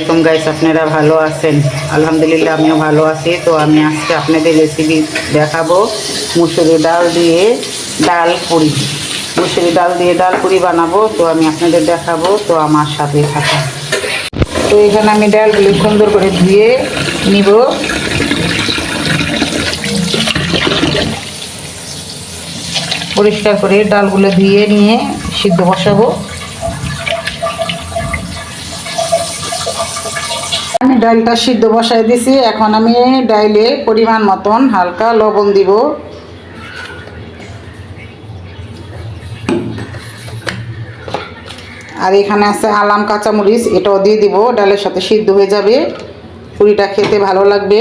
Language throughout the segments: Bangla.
এরকম গাইস আপনারা ভালো আছেন? আলহামদুলিল্লাহ, আমিও ভালো আছি। তো আমি আজকে আপনাদের রেসিপি দেখাবো মুসুরি ডাল দিয়ে ডাল পুরি। মুসুরি ডাল দিয়ে ডাল পুরি বানাবো, তো আমি আপনাদের দেখাবো, তো আমার সাথে থাকা তো এখানে আমি ডালগুলি সুন্দর করে ধুয়ে নিব। পরিষ্কার করে ডালগুলো ধুয়ে নিয়ে সিদ্ধ বসাবো। আমি ডালটা সিদ্ধ বসাই দিছি। এখন আমি ডাইলে পরিমাণ মতন হালকা লবণ দিব। আর এখানে আছে আলাম কাঁচামরিচ, এটাও দিয়ে দিব, ডালের সাথে সিদ্ধ হয়ে যাবে। পুরিটা খেতে ভালো লাগবে।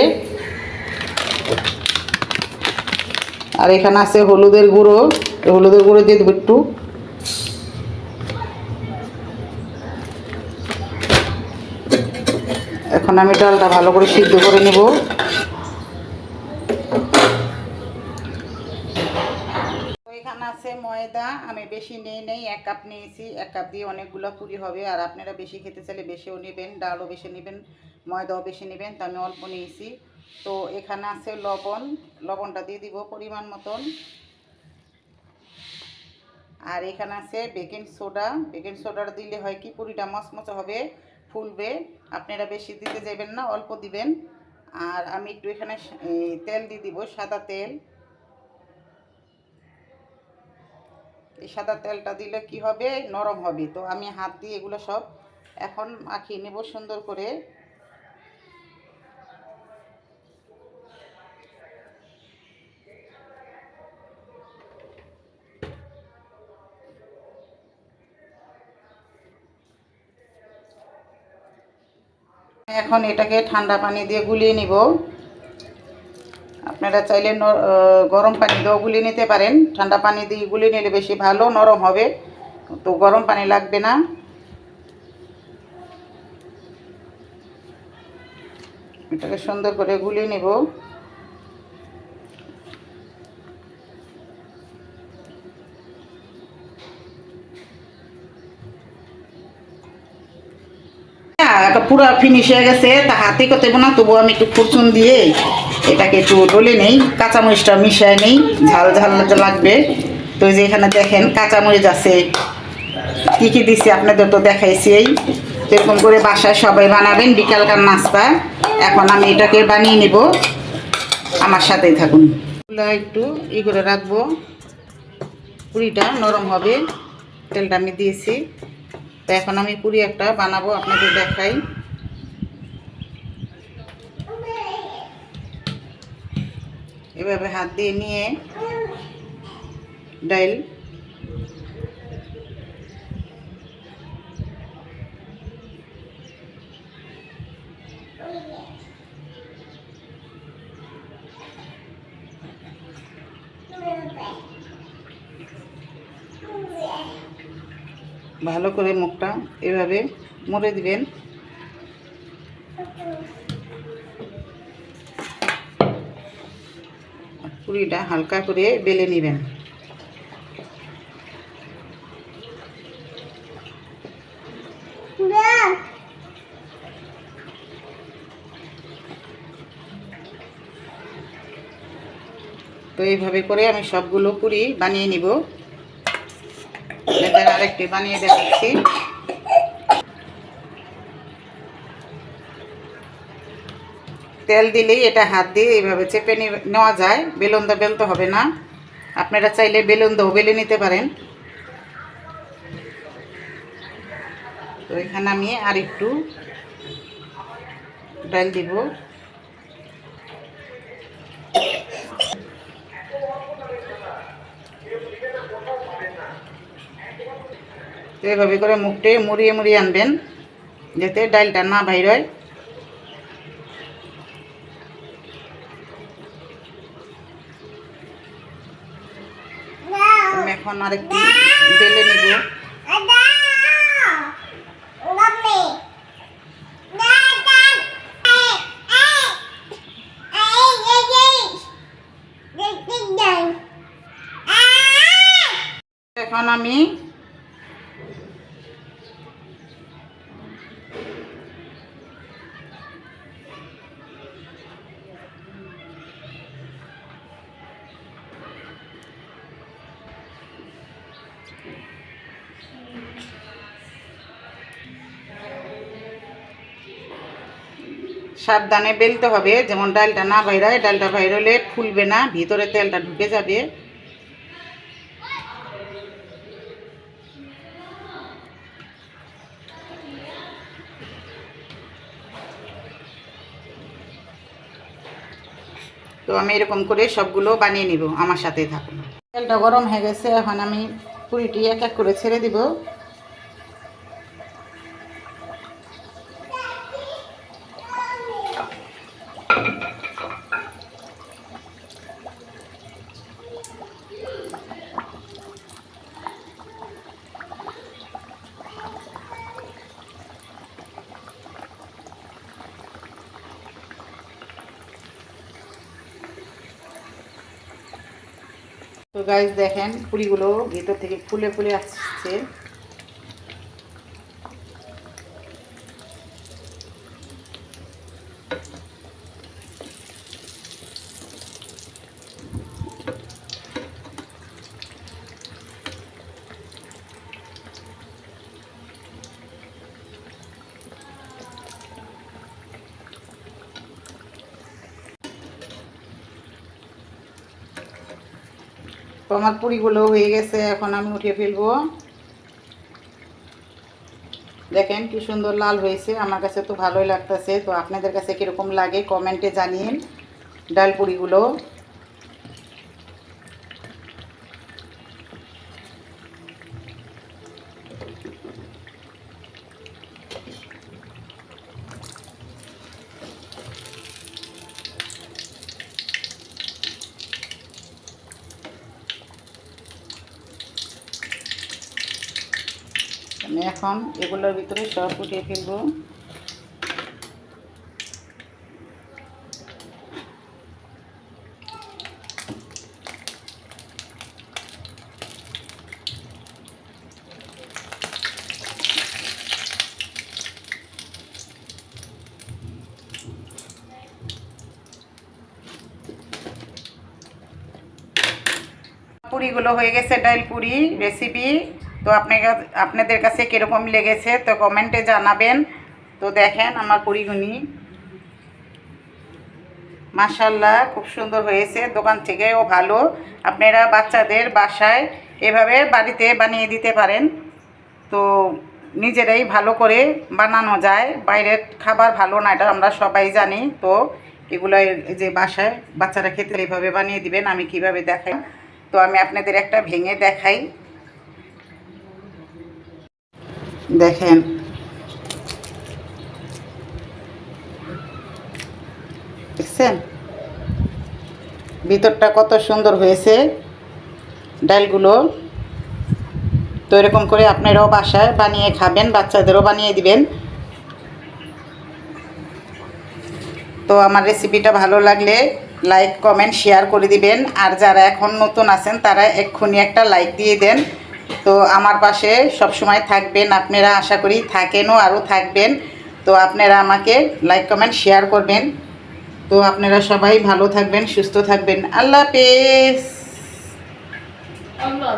আর এখানে আছে হলুদের গুঁড়ো হলুদের গুঁড়ো দিয়ে দেবো একটু। এখন আমি ডালটা ভালো করে সিদ্ধ করে নেব। এখানে আছে ময়দা, আমি বেশি নেই নেই, এক কাপ নিয়েছি, এক কাপ দিয়ে অনেকগুলো পুরি হবে, আর আপনারা বেশি খেতে চাইলে বেশিও নেবেন, ডালও বেশি নেবেন, ময়দাও বেশি নেবেন, তো আমি অল্প নিয়েছি। তো এখানে আছে লবণ, লবণটা দিয়ে দিব পরিমাণ মতন। আর এখানে আছে বেকিং সোডা, বেকিং সোডাটা দিলে হয় কি, পুরিটা মচমচে হবে ফুলবে। আপনারা বেশি দিতে যাবেন না, অল্প দিবেন। আর আমি একটু এখানে তেল দিয়ে দিব, সাদা তেল। এই সাদা তেলটা দিলে কি হবে? নরম হবে। তো আমি হাত দিয়ে এগুলো সব এখন মাখিয়ে নেব সুন্দর করে। এখন এটাকে ঠান্ডা পানি দিয়ে গুলিয়ে নিব। আপনারা চাইলে গরম পানি দিয়েও গুলিয়ে নিতে পারেন। ঠান্ডা পানি দিয়ে গুলিয়ে নিলে বেশি ভালো, নরম হবে। তো গরম পানি লাগবে না। এটাকে সুন্দর করে গুলিয়ে নেব হ্যাঁ, একটা পুরো ফিনিশ হয়ে গেছে। তা হাতে করতে না, তবুও আমি একটু ফুরচুন দিয়ে এটাকে একটু ডলে নেই, কাঁচামরিচটা মিশায় নেই, ঝাল ঝাল লাগবে। তো যে এখানে দেখেন কাঁচামরিচ আছে। কী কী দিছি আপনাদের তো দেখাইছি এই। এরকম করে বাসায় সবাই বানাবেন, বিকালকার নাস্তা। এখন আমি এটাকে বানিয়ে নেব। আমার সাথেই থাকুন। একটু ই করে রাখব। পুরিটা নরম হবে। তেলটা আমি দিয়েছি। তো এখন আমি পুরি একটা বানাবো, আপনাদের দেখাই। এভাবে হাত দিয়ে নিয়ে ডাইল। ভালো করে মুখটা এভাবে মুড়ে দিবেন। পুরিটা হালকা করে বেলে নেবেন। তো এইভাবে করে আমি সবগুলো পুরি বানিয়ে নিব। এবার আরেকটি বানিয়ে দেখাচ্ছি। তেল দিলেই এটা হাত দিয়ে এইভাবে চেপে নেওয়া যায়। বেলুন দা বেলতে হবে না। আপনারা চাইলে বেলুন দাও বেলে নিতে পারেন। তো এখানে আমি আর একটু ডাল দিব। তো এভাবে করে মুখটে মুড়িয়ে মুড়িয়ে আনবেন, যাতে ডালটা না বাইর হয়। আমি এখন আরেকটি বেলে নেব। এখন আমি সাবধানে বেলতে হবে, যেমন ডালটা না বাইরায়, ডালটা বাইরলে ফুলবে না, ভিতরে তেলটা ঢুকে যাবে। তো আমি এরকম করে সবগুলো বানিয়ে নিব, আমার সাথেই থাকুন। তেলটা গরম হয়ে গেছে, এখন আমি পুরিটি এক এক করে ছেড়ে দিব। তো গাইজ দেখেন ফুলিগুলো ভেতর থেকে ফুলে ফুলে আসছে। আমার পুরিগুলো হয়ে গেছে, এখন আমি উঠিয়ে ফেলব। দেখেন কি সুন্দর লাল হয়েছে, আমার কাছে তো ভালোই লাগতেছে। তো আপনাদের কাছে কীরকম লাগে, কমেন্টে জানিয়ে ডাল পুরিগুলো। এখন এগুলোর ভিতরে সব উঠিয়ে ফেলব। পুরিগুলো হয়ে গেছে ডাল পুরি রেসিপি। তো আপনাকে আপনাদের কাছে কীরকম লেগেছে তো কমেন্টে জানাবেন। তো দেখেন আমার পুরিগুনি মাশাল্লাহ খুব সুন্দর হয়েছে, দোকান থেকেও ভালো। আপনারা বাচ্চাদের বাসায় এভাবে বাড়িতে বানিয়ে দিতে পারেন। তো নিজেরাই ভালো করে বানানো যায়। বাইরের খাবার ভালো না, এটা আমরা সবাই জানি। তো এগুলো যে বাসায় বাচ্চারা খেতে এইভাবে বানিয়ে দিবেন, আমি কীভাবে দেখাই? তো আমি আপনাদের একটা ভেঙে দেখাই। দেখেন। দেখছেন? ভিতরটা কত সুন্দর হয়েছে। ডালগুলো তো এরকম করে আপনারাও বাসায় বানিয়ে খাবেন, বাচ্চাদেরও বানিয়ে দিবেন। তো আমার রেসিপিটা ভালো লাগলে লাইক কমেন্ট শেয়ার করে দিবেন। আর যারা এখন নতুন আছেন, তারা এক্ষুনি একটা লাইক দিয়ে দেন। তো আমার পাশে সব সময় থাকবেন। আপনারা আশা করি থাকেনও আরও থাকবেন। তো আপনারা আমাকে লাইক কমেন্ট শেয়ার করবেন। তো আপনারা সবাই ভালো থাকবেন, সুস্থ থাকবেন। আল্লাহ হাফেজ। আল্লাহ